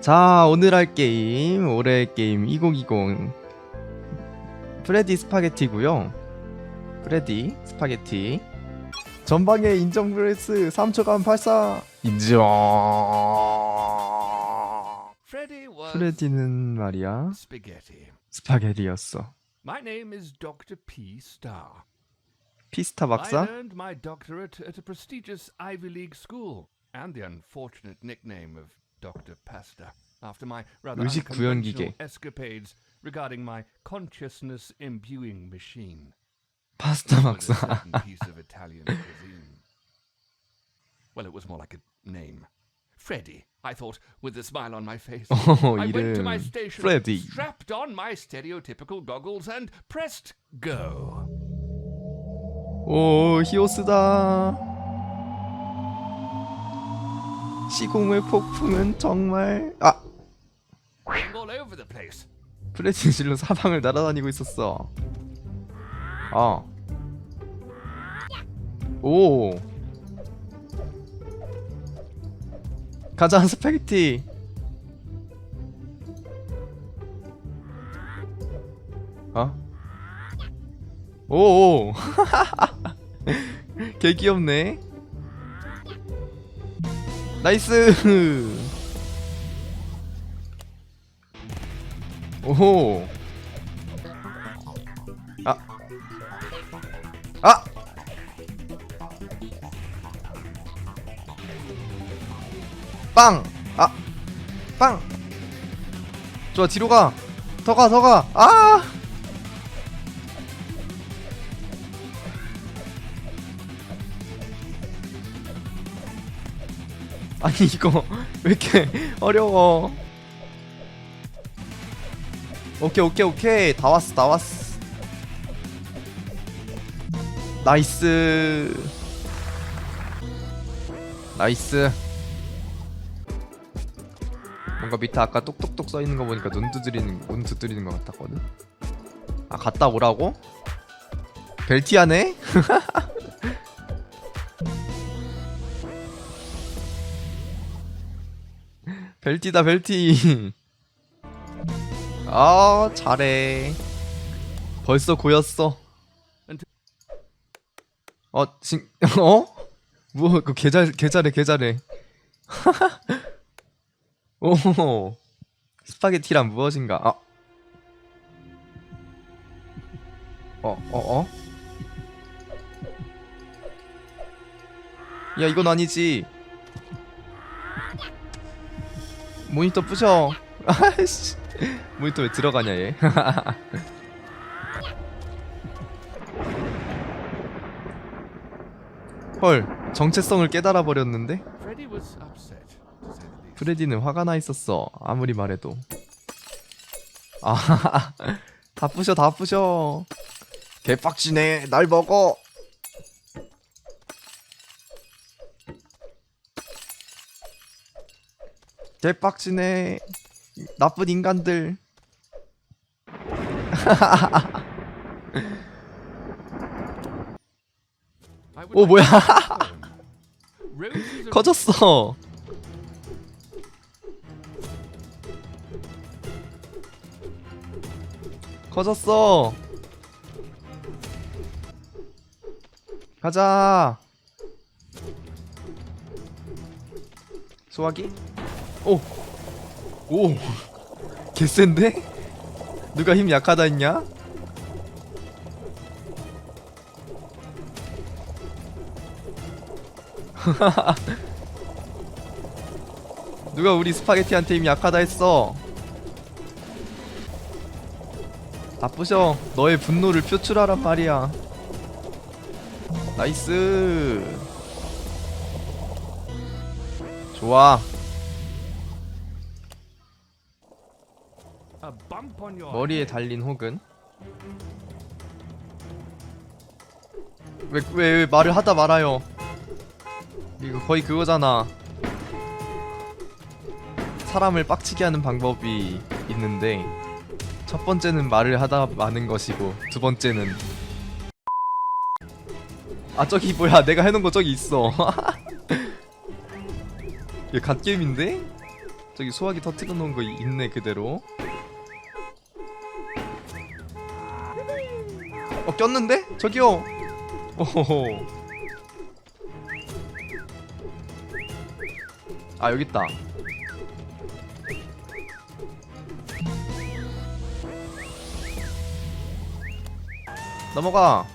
자 오늘 할 게임 올해의 게임 2020 프레디 스파게티고요 프레디 스파게티 전방에 인정 브레스 3초간 발사 인정 프레디는 말이야. 스파게티였어 My name is Dr. P. Starr. 피스타 I 박사 earned my doctorate at a prestigious Ivy League school and the unfortunate nickname of Dr. Pasta after my rather unconventional escapades regarding my consciousness imbuing machine. Pasta maksaa. piece of Italian cuisine. Well, it was more like a name. Freddy, I thought, with a smile on my face. Oh, I went to my station, Freddy. strapped on my stereotypical goggles, and pressed go. Oh, ヒヨスだー。 시공의 폭풍은 정말 아. Going all over the place. 프레디는 실로 사방을 날아다니고 있었어. 아 오. 가자 스파게티. 어? 오오. 개 귀엽네 나이스 오호 아. 아! 빵! 아! 빵! 좋아, 뒤로 가! 더 가, 더 가! 아! 아니, 이거, 왜 이렇게 어려워. 오케이, 오케이, 오케이. 다 왔어, 다 왔어. 나이스 나이스 뭔가 밑에 아까 똑똑똑 써있는 거 보니까 눈 두드리는 눈 두드리는 것 같았거든 아 갔다 오라고? 벨티하네? 벨티다 벨티 아 잘해 벌써 고였어 어, 진, 어? 뭐, 그, 개잘, 개잘해, 개잘해. 오, 스파게티란 무엇인가? 아. 어, 어, 어? 야, 이건 아니지. 모니터 부셔. 아이씨. 모니터 왜 들어가냐, 얘. 헐, 정체성을 깨달아 버렸는데? 프레디는 화가 나 있었어. 아무리 말해도. 아, 다 부셔, 다 부셔. 개빡치네. 날 먹어. 개빡치네. 나쁜 인간들. 오, 뭐야. 커졌어. 커졌어. 가자. 소화기? 오. 오. 개센데? 누가 힘 약하다 했냐? 누가 우리 스파게티한테 힘 약하다 했어? 나쁘셔. 너의 분노를 표출하란 말이야. 나이스. 좋아. 머리에. 달린 혹은? 왜, 왜, 왜 말을 하다 말아요? 이거 거의 그거잖아. 사람을 빡치게 하는 방법이 있는데 첫 번째는 말을 하다 마는 것이고 두 번째는 아 저기 뭐야. 내가 해놓은 거 저기 있어. 얘 갓게임인데? 저기 소화기 터뜨려 놓은 거 있네 그대로 어 꼈는데? 저기요. 오호호. 아 여기 있다. 넘어가.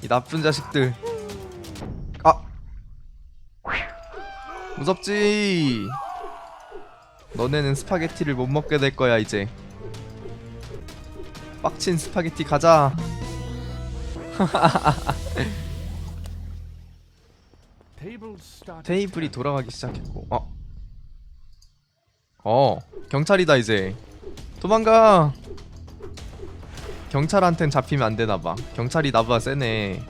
이 나쁜 자식들. 아. 무섭지. 너네는 스파게티를 못 먹게 될 거야 이제. 빡친 스파게티 가자. 테이블이 돌아가기 시작했고 어? 어 경찰이다 이제. 도망가. 경찰한텐 잡히면 안 되나봐. 경찰이 나보다 세네.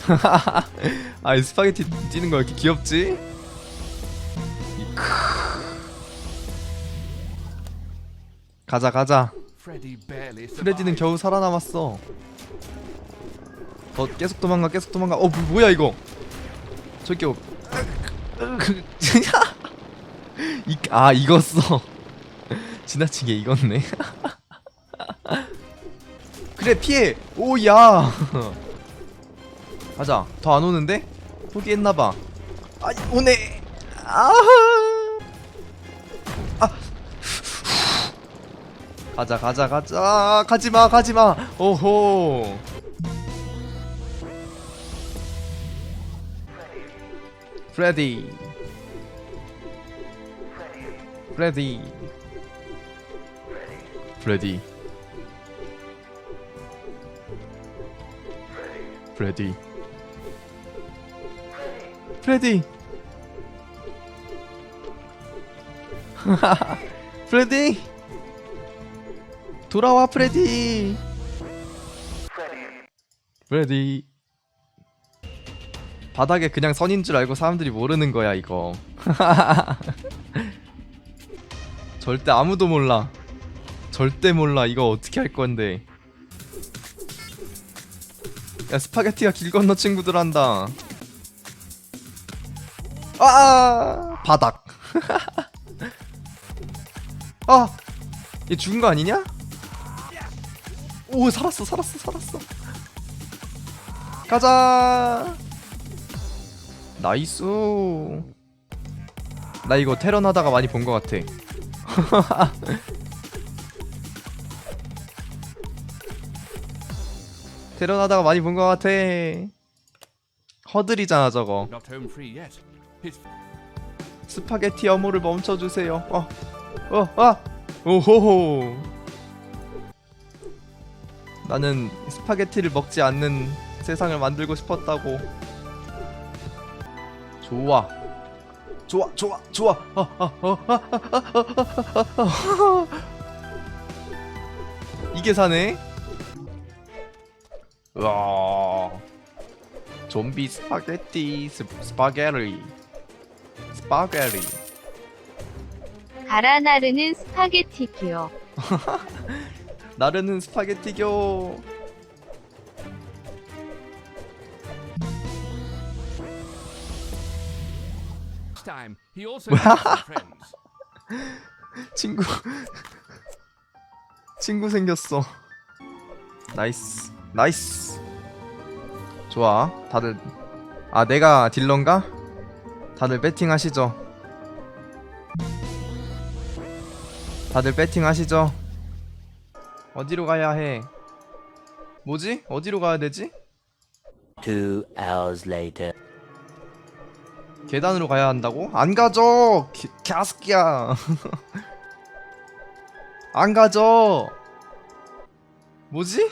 아이 스파게티 뛰는 거왜 이렇게 귀엽지? 가자 가자 프레디는. 겨우 살아남았어. 어 계속 도망가 계속 도망가. 어 뭐, 뭐야 이거? 저기요 이, 아 익었어. 지나치게 익었네. 그래 피해! 오야! 가자. 더 안 오는데? 포기했나봐. 아 오네! 아 아. 가자 가자 가자. 가지마 가지마. 오호. 프레디. 프레디. 프레디. 프레디. 프레디. 프레디 돌아와 프레디. 프레디. 바닥에 그냥 선인 줄 알고 사람들이 모르는 거야 이거. 절대 아무도 몰라. 절대 몰라. 이거 어떻게 할 건데. 야 스파게티가 길 건너 친구들 한다. 아! 바닥. 아얘 죽은 거 아니냐? 오 살았어 살았어 살았어. 가자. 나이스. 나 이거 테런 하다가 많이 본거 같아. 테런 하다가 많이 본거 같아. 허들이잖아 저거. 스파게티 어모를 멈춰주세요. 어, 어, 아, 오호호 나는 스파게티를 먹지 않는 세상을 만들고 싶었다고 좋아 좋아 좋아 좋아 아, 아, 아, 아, 아, 아, 아, 아, 아. 이게 사네 으아 좀비 스파게티 스, 스파게리 스파게리 갈아 나르는 스파게티교. 나르는 스파게티교. 친구. 친구 생겼어. 나이스. 나이스. 좋아. 다들. 아 내가 딜러인가? 다들 배팅 하시죠. 다들 배팅 하시죠 어디로 가야 해 뭐지? 어디로 가야 되지? Two hours later. 계단으로 가야 한다고? 안 가죠! 개, 갸스끼야 안 가죠! 뭐지?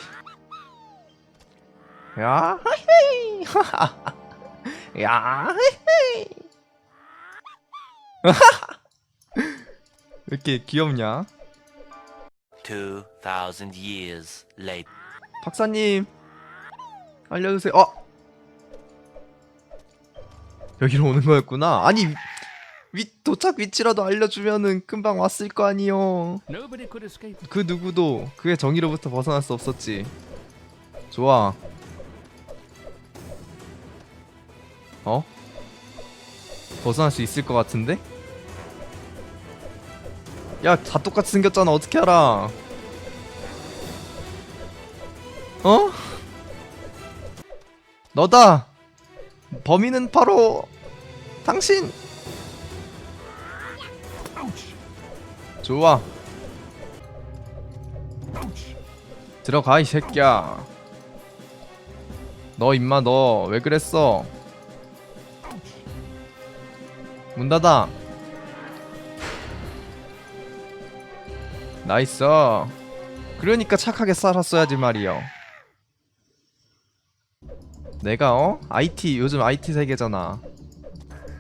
야, 헤이 야, 헤이 왜 이렇게 귀엽냐? Two thousand years later. 박사님 알려주세요. 어 여기로 오는 거였구나. 아니 위 도착 위치라도 알려주면은 금방 왔을 거 아니요. Nobody could escape. 그 누구도 그의 정의로부터 벗어날 수 없었지. 좋아. 어? 벗어날 수 있을 것 같은데? 야 다 똑같이 생겼잖아. 어떻게 알아? 어? 너다. 범인은 바로 당신. 좋아. 들어가 이 새끼야. 너 임마 너. 왜 그랬어? 문 닫아 나이스. 그러니까 착하게 살았어야지 말이여 내가 어? IT 요즘 IT 세계잖아.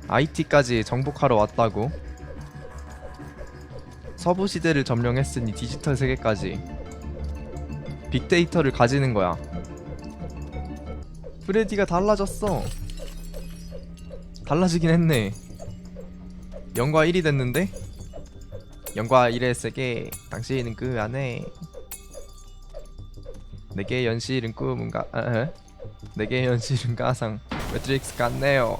IT까지 정복하러 왔다고? 서부 시대를 점령했으니 디지털 세계까지. 빅데이터를 가지는 거야. 프레디가 달라졌어. 달라지긴 했네. 영과 1이 됐는데? 영과 1의 세계 당신은 그 안에 내게 연실은 꿈인가? 아, 에? 내게 연실은 가상. 매트릭스 같네요.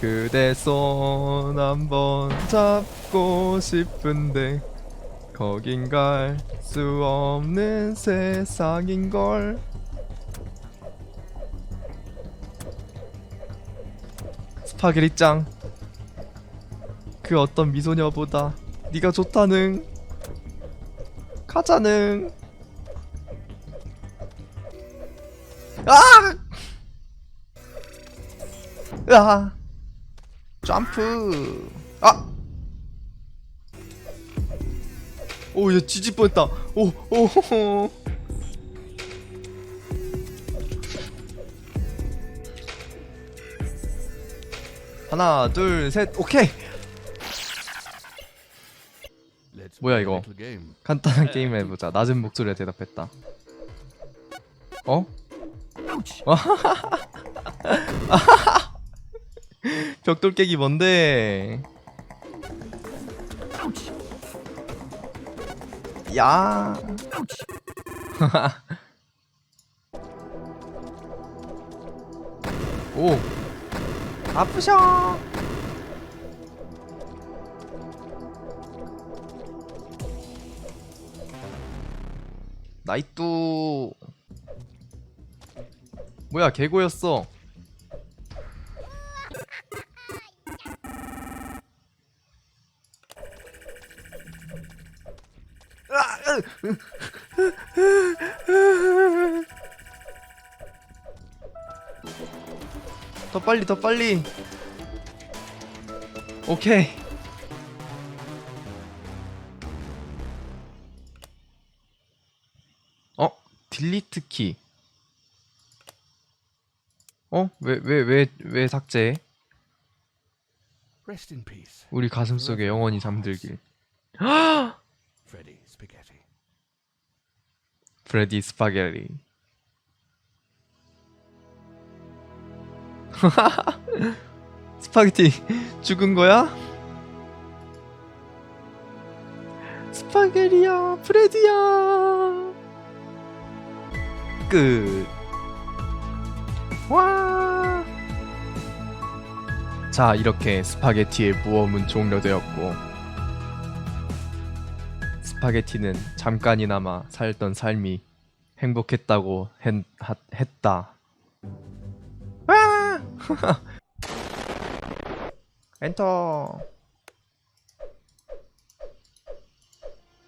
그대 손 한번 잡고 싶은데 거긴 갈 수 없는 세상인걸 파게리 짱. 그 어떤 미소녀보다 네가 좋다는. 가자는. 아! 아! 점프. 아! 오, 얘 뒤집 뻔했다. 오, 오, 호 하나, 둘, 셋, 오케이. 뭐야, 이거? 간단한 게임 해보자. 낮은 목소리에 대답했다. 어? 벽돌 깨기 뭔데? 야. 오. 아프셔. 나이뚜 뭐야 개고였어 빨리 더 빨리 오케이 어? 딜리트 키. 어? 왜 왜 왜 왜 삭제해? 우리 가슴 속에 영원히 잠들길. Freddy Spaghetti. 프레디 스파게티. 스파게티 죽은 거야? 스파게리야, 프레디야. 끝. 와. 자, 이렇게 스파게티의 모험은 종료되었고 스파게티는 잠깐이나마 살던 삶이 행복했다고 했, 하- 했다. 와! 엔터.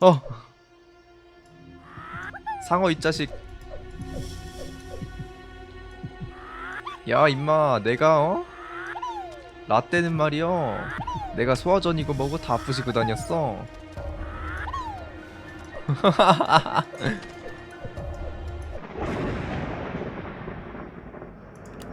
어. 상어 이 자식. 야 임마 내가 어? 라떼는 말이여 내가 소화전이고 뭐고 다 부시고 다녔어